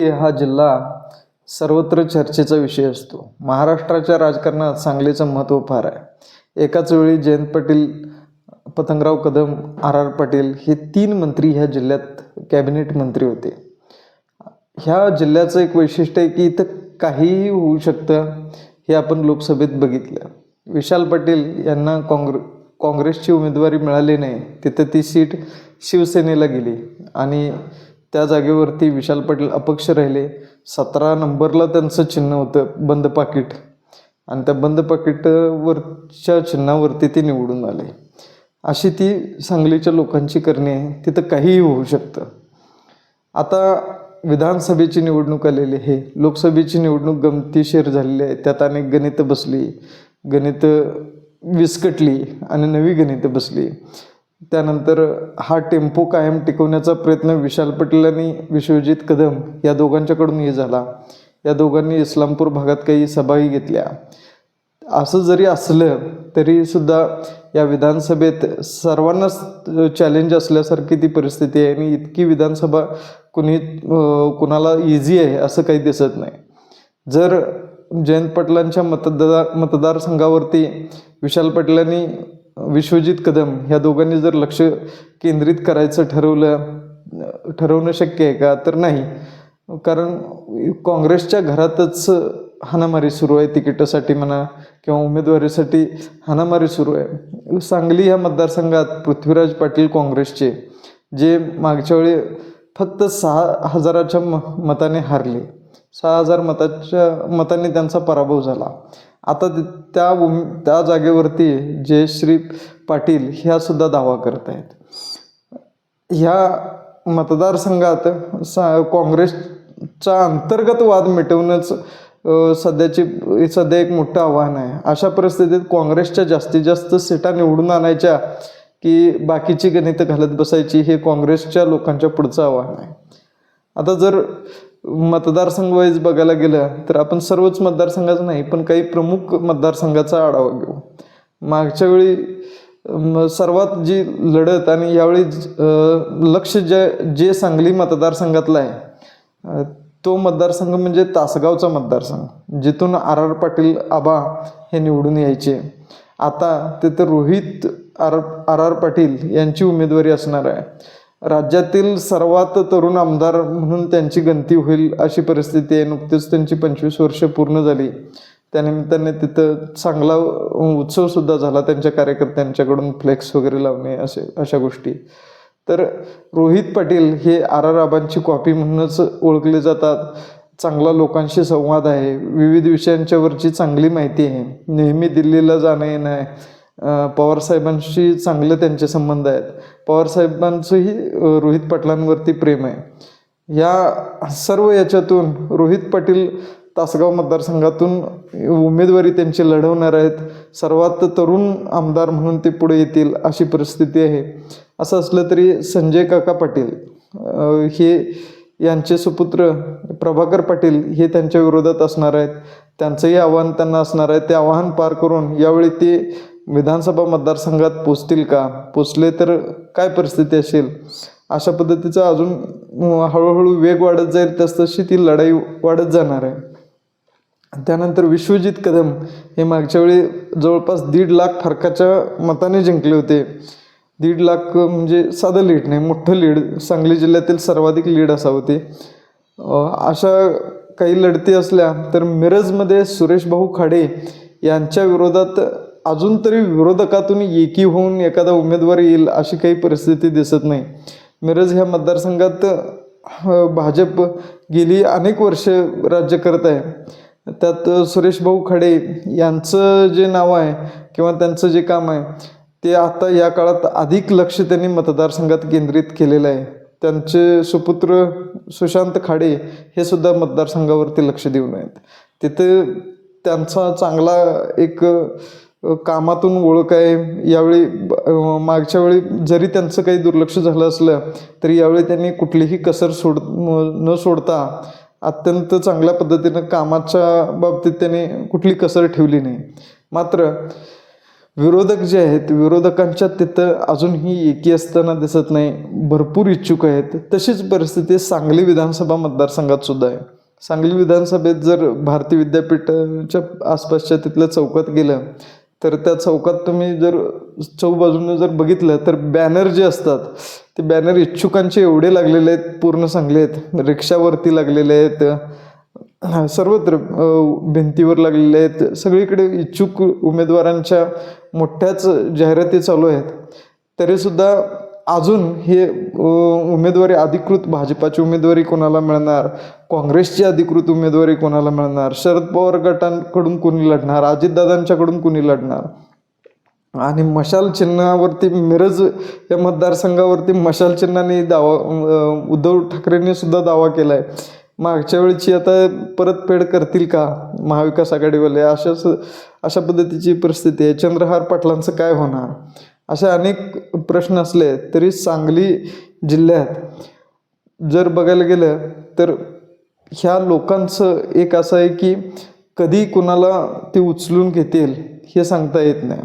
हा जिल्हा सर्वत्र चर्चेचा विषय असतो. महाराष्ट्राच्या राजकारणात सांगलीचं महत्त्व फार आहे. एकाच वेळी जयंत पाटील पतंगराव कदम आर आर पाटील हे तीन मंत्री ह्या जिल्ह्यात कॅबिनेट मंत्री होते. ह्या जिल्ह्याचं एक वैशिष्ट्य आहे की इथं काहीही होऊ शकतं हे आपण लोकसभेत बघितलं. विशाल पाटील यांना काँग्रे काँग्रेसची उमेदवारी मिळाली नाही तिथं ती सीट शिवसेनेला गेली आणि त्या जागेवरती विशाल पाटील अपक्ष राहिले. सतरा नंबरला त्यांचं चिन्ह होतं बंद पाकिट. आणि त्या बंद पाकिटवरच्या चिन्हावरती ते निवडून आले. अशी ती सांगलीच्या लोकांची करणी आहे. तिथं काहीही होऊ शकतं. आता विधानसभेची निवडणूक आलेली आहे. लोकसभेची निवडणूक गमतीशीर झालेली आहे. त्यात अनेक गणितं बसली. गणितं विस्कटली आणि नवी गणितं बसली. त्यानंतर हा टेम्पो कायम टिकवण्याचा प्रयत्न विशाल पटेल आणि विश्वजित कदम या दोघांच्याकडूनही झाला. या दोघांनी इस्लामपूर भागात काही सभाही घेतल्या. असं जरी असलं तरीसुद्धा या विधानसभेत सर्वांनाच चॅलेंज असल्यासारखी ती परिस्थिती आहे आणि इतकी विधानसभा कुणी कुणाला इझी आहे असं काही दिसत नाही. जर जयंत पाटलांच्या मतदार मतदारसंघावरती विशाल पाटलांनी विश्वजित कदम ह्या दोघांनी जर लक्ष केंद्रित करायचं ठरवलं ठरवणं शक्य आहे का? तर नाही. कारण काँग्रेसच्या घरातच हाणामारी सुरू आहे तिकिटासाठी म्हणा किंवा उमेदवारीसाठी हाणामारी सुरू आहे. सांगली ह्या मतदारसंघात पृथ्वीराज पाटील काँग्रेसचे जे मागच्या वेळी फक्त सहा हजाराच्या म मताने हारले. सहा हजार मताच्या मताने त्यांचा पराभव झाला. आता ते- त्या उम त्या जागेवरती जयश्री पाटील ह्यासुद्धा दावा करत आहेत ह्या मतदारसंघात सा काँग्रेसचा अंतर्गत वाद मिटवणंच सध्याची सध्या एक मोठं आव्हान आहे. अशा परिस्थितीत काँग्रेसच्या जास्तीत जास्त सीटा निवडून आणायच्या की बाकीची गणितं घालत बसायची हे काँग्रेसच्या लोकांच्या पुढचं आव्हान आहे. आता जर मतदारसंघ वाईज बघायला गेलं तर आपण सर्वच मतदारसंघाचं नाही पण काही प्रमुख मतदारसंघाचा आढावा घेऊ. मागच्या वेळी सर्वात जी लढत आणि यावेळी लक्ष जे जे सांगली मतदारसंघातलं आहे तो मतदारसंघ म्हणजे तासगावचा मतदारसंघ जिथून आर आर पाटील आबा हे निवडून यायचे. आता तिथं Rohit R R R Patil यांची उमेदवारी असणार आहे. राज्यातील सर्वात तरुण आमदार म्हणून त्यांची गणती होईल अशी परिस्थिती आहे. नुकतीच त्यांची पंचवीस वर्ष पूर्ण झाली. त्यानिमित्ताने तिथं चांगला उत्सवसुद्धा झाला. त्यांच्या कार्यकर्त्यांच्याकडून फ्लेक्स वगैरे लावणे असे अशा गोष्टी. तर रोहित पाटील हे आर आर आबांची कॉपी म्हणूनच ओळखले जातात. चांगला लोकांशी संवाद आहे. विविध विषयांच्यावरची चांगली माहिती आहे. नेहमी दिल्लीला जाणं येणं आहे पवारसाहेबांशी चांगले त्यांचे संबंध आहेत. पवारसाहेबांचंही रोहित पाटलांवरती प्रेम आहे. या सर्व याच्यातून रोहित पाटील तासगाव मतदारसंघातून उमेदवारी त्यांची लढवणार आहेत. सर्वात तरुण आमदार म्हणून ते पुढे येतील अशी परिस्थिती आहे. असं असलं तरी संजय काका पाटील हे यांचे सुपुत्र प्रभाकर पाटील हे त्यांच्या विरोधात असणार आहेत. त्यांचंही आव्हान त्यांना असणार आहे. ते आव्हान पार करून यावेळी ते विधानसभा मतदारसंघात पोचतील का? पोचले तर काय परिस्थिती असेल? अशा पद्धतीचा अजून हळूहळू वेग वाढत जाईल तसतशी ती लढाई वाढत जाणार आहे. त्यानंतर विश्वजित कदम हे मागच्या वेळी जवळपास दीड लाख फरकाच्या मताने जिंकले होते. दीड लाख म्हणजे साधं लीड नाही मोठं लीड. सांगली जिल्ह्यातील सर्वाधिक लीड असा होती. अशा काही लढती असल्या तर मिरजमध्ये सुरेश भाऊ खाडे यांच्या विरोधात अजून तरी विरोधकातून एकी होऊन एखादा उमेदवार येईल अशी काही परिस्थिती दिसत नाही. मिरज ह्या मतदारसंघात भाजप गेली अनेक वर्ष राज्य करत आहे. त्यात सुरेश भाऊ खडे यांचं जे नाव आहे किंवा त्यांचं जे काम आहे ते आता या काळात अधिक लक्ष त्यांनी मतदारसंघात केंद्रित केलेलं आहे. त्यांचे सुपुत्र सुशांत खाडे हे सुद्धा मतदारसंघावरती लक्ष देऊन आहेत. तिथे त्यांचा चांगला एक कामातून ओळख आहे. यावेळी मागच्या वेळी जरी त्यांचं काही दुर्लक्ष झालं असलं तरी यावेळी त्यांनी कुठलीही कसर सोड न सोडता अत्यंत चांगल्या पद्धतीनं कामाच्या बाबतीत त्याने कुठली कसर ठेवली नाही. मात्र विरोधक जे आहेत विरोधकांच्या तिथं अजूनही एकी असताना दिसत नाही. भरपूर इच्छुक आहेत. तशीच परिस्थिती सांगली विधानसभा मतदारसंघात सुद्धा आहे. सांगली विधानसभेत जर भारतीय विद्यापीठाच्या आसपासच्या तिथल्या चौकात गेलं तर त्या चौकात तुम्ही जर चौबाजूनं जर बघितलं तर बॅनर जे असतात ते बॅनर इच्छुकांचे एवढे लागलेले आहेत पूर्ण चांगले आहेत. रिक्षावरती लागलेले आहेत. सर्वत्र भिंतीवर लागलेले आहेत. सगळीकडे इच्छुक उमेदवारांच्या मोठ्याच जाहिराती चालू आहेत. तरीसुद्धा अजून हे उमेदवारी अधिकृत भाजपाची उमेदवारी कोणाला मिळणार? काँग्रेसची अधिकृत उमेदवारी कोणाला मिळणार? शरद पवार गटांकडून कोणी लढणार? अजितदादांच्याकडून कोणी लढणार? आणि मशाल चिन्हावरती मिरज या मतदारसंघावरती मशाल चिन्हाने दावा उद्धव ठाकरेंनी सुद्धा दावा केला आहे मागच्या वेळची आता परतफेड करतील का महाविकास आघाडीवाले? अशाच अशा पद्धतीची परिस्थिती आहे. चंद्रहार पाटलांचं काय होणार? असे अनेक प्रश्न असले तरी सांगली जिल्ह्यात जर बघायला गेलं तर ह्या लोकांचं एक असं आहे की कधी कुणाला ते उचलून घेतील हे सांगता येत नाही.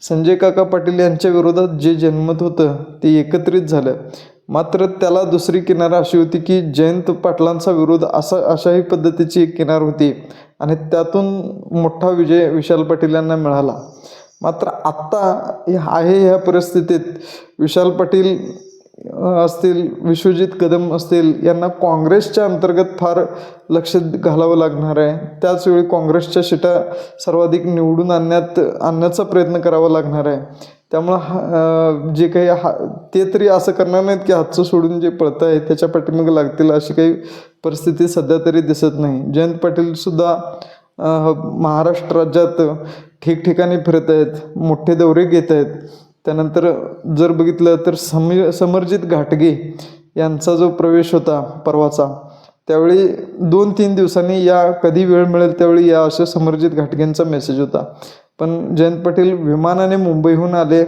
संजय काका पाटील यांच्या विरोधात जे जन्मत होतं ते एकत्रित झालं. मात्र त्याला दुसरी किनार अशी होती की जयंत पाटलांचा विरोध असा अशाही पद्धतीची एक किनार होती आणि त्यातून मोठा विजय विशाल पाटील यांना मिळाला. मात्र आत्ता आहे ह्या परिस्थितीत. विशाल पाटील असतील विश्वजित कदम असतील यांना काँग्रेसच्या अंतर्गत फार लक्ष घालावं लागणार आहे. त्याचवेळी काँग्रेसच्या शिटा सर्वाधिक निवडून आणण्यात आणण्याचा प्रयत्न करावा लागणार आहे. त्यामुळं हा जे काही हा ते तरी असं करणार नाहीत की हातचं सोडून जे पळत आहे त्याच्या पाठीमागे लागतील अशी काही परिस्थिती सध्या तरी दिसत नाही. जयंत पाटीलसुद्धा महाराष्ट्र राज्यात ठिकठिकाणी फिरत आहेत मोठे दौरे घेत आहेत. त्यानंतर जर बघितलं तर समी समरजित घाटगे यांचा जो प्रवेश होता परवाचा त्यावेळी दोन तीन दिवसांनी या कधी वेळ मिळेल त्यावेळी या अशा समरजित घाटगेंचा मेसेज होता. पण जयंत पाटील विमानाने मुंबईहून आले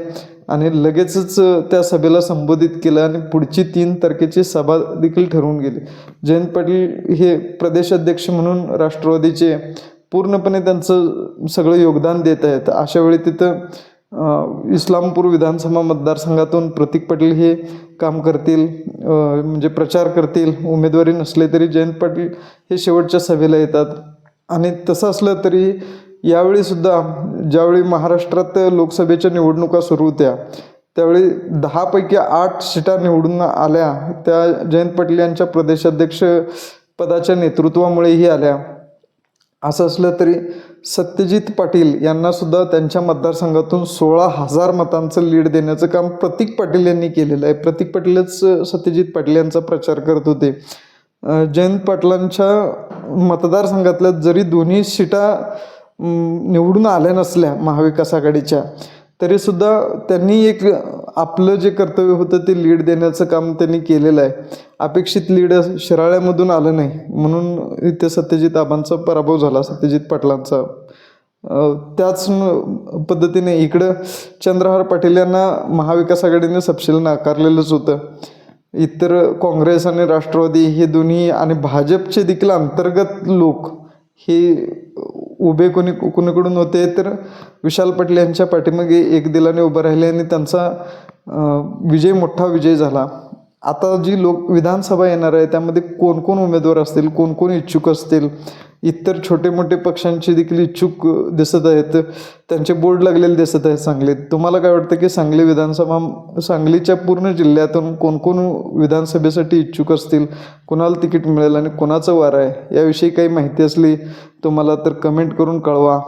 आणि लगेचच त्या सभेला संबोधित केलं आणि पुढची तीन तारखेची सभा देखील ठरवून गेली. जयंत पाटील हे प्रदेशाध्यक्ष म्हणून राष्ट्रवादीचे पूर्णपणे त्यांचं सगळं योगदान देत आहेत. अशा वेळी तिथं इस्लामपूर विधानसभा मतदारसंघातून प्रतीक पाटील हे काम करतील म्हणजे प्रचार करतील. उमेदवारी नसले तरी जयंत पाटील हे शेवटच्या सभेला येतात. आणि तसं असलं तरी यावेळीसुद्धा ज्यावेळी महाराष्ट्रात लोकसभेच्या निवडणुका सुरू होत्या त्यावेळी दहापैकी आठ सीटा निवडून आल्या. त्या जयंत पाटील यांच्या प्रदेशाध्यक्ष पदाच्या नेतृत्वामुळेही आल्या. असं असलं तरी सत्यजित पाटील यांनासुद्धा त्यांच्या मतदारसंघातून सोळा हजार मतांचं लीड देण्याचं काम प्रतीक पाटील यांनी केलेलं आहे. प्रतीक पाटीलच सत्यजित पाटील यांचा प्रचार करत होते. जयंत पाटलांच्या मतदारसंघातल्या जरी दोन्ही सीटा निवडून आल्या नसल्या महाविकास आघाडीच्या तरीसुद्धा त्यांनी एक आपलं जे कर्तव्य होतं ते लीड देण्याचं काम त्यांनी केलेलं आहे. अपेक्षित लीड शिराळ्यामधून आलं नाही. म्हणून इथे सत्यजित आबांचा पराभव झाला सत्यजित पाटलांचा. त्याच पद्धतीने इकडं चंद्रहार पाटील यांना महाविकास आघाडीने सपशील नाकारलेलंच होतं. इतर काँग्रेस आणि राष्ट्रवादी हे दोन्ही आणि भाजपचे देखील अंतर्गत लोक हे उभे कोणी कोणीकडून होते तर विशाल पाटील यांच्या पाठीमागे एक दिलाने उभं राहिले आणि त्यांचा विजय मोठा विजय झाला. आता जी लोक विधानसभा येणार आहे त्यामध्ये कोण कोण उमेदवार असतील कोण कोण इच्छुक असतील इतर छोटे मोठे पक्षांचे देखील इच्छुक दिसत आहेत. त्यांचे बोर्ड लागलेले दिसत आहेत सांगलीत. तुम्हाला काय वाटतं की सांगली विधानसभा सांगलीच्या पूर्ण जिल्ह्यातून कोणकोण विधानसभेसाठी इच्छुक असतील? कोणाला तिकीट मिळेल आणि कोणाचं वार आहे? याविषयी काही माहिती असली तुम्हाला तर कमेंट करून कळवा.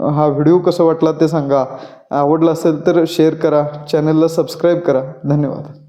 हा व्हिडिओ कसा वाटला ते सांगा. आवडला असेल तर शेअर करा. चॅनलला सबस्क्राईब करा. धन्यवाद.